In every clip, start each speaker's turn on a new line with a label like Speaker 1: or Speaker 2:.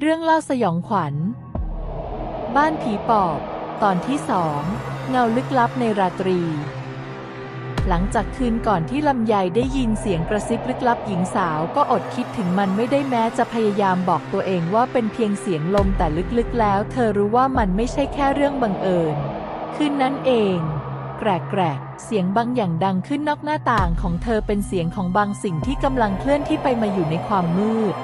Speaker 1: เรื่องเล่าสยองขวัญ บ้านผีปอบ ตอนที่สอง เงาลึกลับในราตรี หลังจากคืนก่อนที่ลำไยได้ยินเสียงกระซิบลึกลับหญิงสาวก็อดคิดถึงมันไม่ได้แม้จะพยายามบอกตัวเองว่าเป็นเพียงเสียงลมแต่ลึกๆแล้ว เธอรู้ว่ามันไม่ใช่แค่เรื่องบังเอิญ คืนนั้นเองแกรกๆเสียงบางอย่างดังขึ้นนอกหน้าต่างของเธอเป็นเสียงของบางสิ่งที่กำลังเคลื่อนที่ไปมาอยู่ในความมืด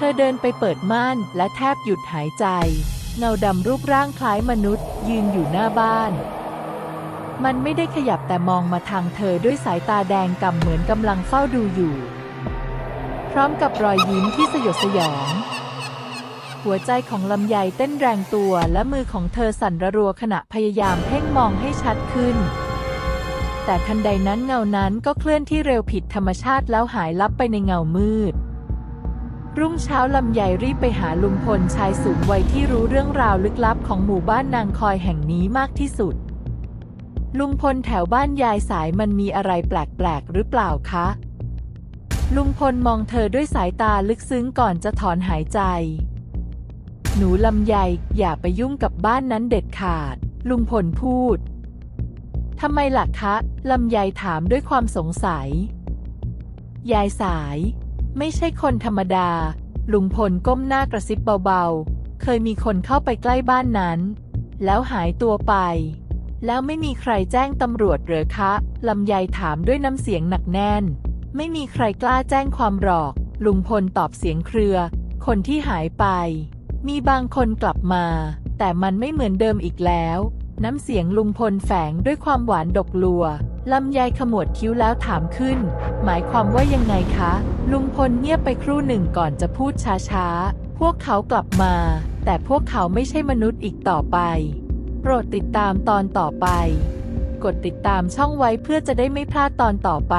Speaker 1: ธอเดินไปเปิดม่านและแทบหยุดหายใจ เงาดำรูปร่างคล้ายมนุษย์ ยืนอยู่หน้าบ้าน มันไม่ได้ขยับแต่มองมาทางเธอด้วยสายตาแดงกำเหมือนกำลังเฝ้าดูอยู่ พร้อมกับรอยยิ้มที่สยดสยอง หัวใจของลำไยเต้นแรงตัวและมือของเธอสั่นระรัวขณะพยายามเพ่งมองให้ชัดขึ้น แต่ทันใดนั้นเงานั้นก็เคลื่อนที่เร็วผิดธรรมชาติแล้วหายลับไปในเงามืด รุ่งเช้าลำไยรีบไปหาลุงพลชายสูงวัยที่รู้เรื่องราวลึกลับของหมู่บ้านนางคอยแห่งนี้มากที่สุด ลุงพลแถวบ้านยายสายมันมีอะไรแปลกๆหรือเปล่าคะ ลุงพลมองเธอด้วยสายตาลึกซึ้งก่อนจะถอนหายใจ หนูลำไยอย่าไปยุ่งกับบ้านนั้นเด็ดขาด ลุงพลพูดทำไมล่ะคะ ลำไยถามด้วยความสงสัย ยายสาย ไม่ใช่คนธรรมดา ลุงพลก้มหน้ากระซิบเบาๆ เคยมีคนเข้าไปใกล้บ้านนั้น แล้วหายตัวไป แล้วไม่มีใครแจ้งตำรวจเหรอคะลำไยถามด้วยน้ำเสียงหนักแน่น ไม่มีใครกล้าแจ้งความหรอก ลุงพลตอบเสียงเครือ คนที่หายไป มีบางคนกลับมา แต่มันไม่เหมือนเดิมอีกแล้ว น้ำเสียงลุงพลแฝงด้วยความหวานดกลัว ลำไยขมวดคิ้วแล้วถามขึ้น หมายความว่ายังไงคะ ลุงพลเงียบไปครู่หนึ่งก่อนจะพูดช้าๆ พวกเขากลับมา แต่พวกเขาไม่ใช่มนุษย์อีกต่อไป โปรดติดตามตอนต่อไป กดติดตามช่องไว้เพื่อจะได้ไม่พลาดตอนต่อไป